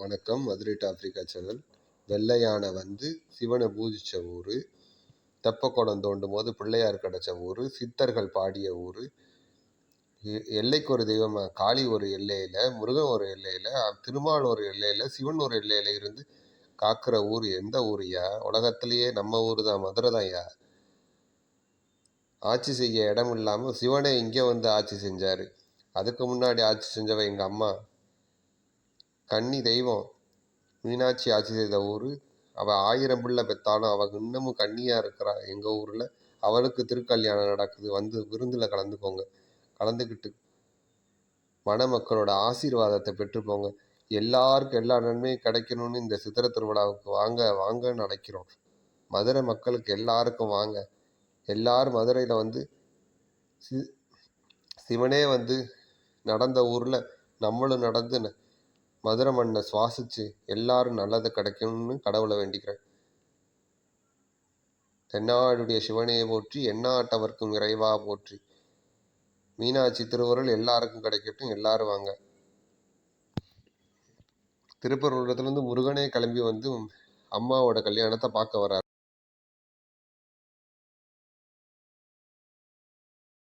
வணக்கம். Madurai to Africa channel. வெள்ளை யானை வந்து சிவனை பூஜித்த ஊர். தெப்பக்குளம் தோண்டும் போது பிள்ளையார் கிடச்ச ஊர். சித்தர்கள் பாடிய ஊர். எல்லைக்கு ஒரு தெய்வமாக காளி ஒரு எல்லையில் முருகன் ஒரு எல்லையில் திருமால் ஒரு எல்லையில் சிவன் ஒரு எல்லையில் இருந்து காக்கிற ஊர் எந்த ஊர்யா உலகத்திலேயே நம்ம ஊர் தான் மதுரை தான் ஆட்சி செய்ய இடம் இல்லாமல் சிவனை இங்கே வந்து ஆட்சி செஞ்சார். அதுக்கு முன்னாடி ஆட்சி செஞ்சவ எங்கள் அம்மா? கன்னி தெய்வம். மீனாட்சி ஆட்சி செய்த ஊர். அவள் ஆயிரம் பிள்ளை பெற்றாலும் அவள் இன்னமும் கன்னியாக இருக்கிறா. எங்கள் ஊரில் அவளுக்கு திருக்கல்யாணம் நடக்குது. வந்து விருந்தில் கலந்துக்கோங்க. கலந்துக்கிட்டு மணமக்களோட ஆசீர்வாதத்தை பெற்றுப்போங்க எல்லாருக்கும் எல்லா நன்மையும் கிடைக்கணும்னு இந்த சித்திர திருவிழாவுக்கு வாங்க வாங்கன்னு அழைக்கிறோம் மதுரை மக்களுக்கு எல்லாருக்கும் வாங்க. எல்லாரும் மதுரையில் வந்து சி சிவனே வந்து நடந்த ஊரில் நம்மளும் நடந்து மதுரை மண்ணை சுவாசித்து எல்லாரும் நல்லது கிடைக்கும்னு கடவுளை வேண்டிக்கிறேன். தென்னாடுடைய சிவனையை போற்றி எண்ணாட்டவர்க்கும் இறைவா போற்றி. மீனாட்சி திருவருள் எல்லாருக்கும் கிடைக்கட்டும் எல்லாரும் வாங்க. திருப்பரங்குன்றத்துலேருந்து முருகனே கிளம்பி வந்து அம்மாவோட கல்யாணத்தை பார்க்க வர்றார்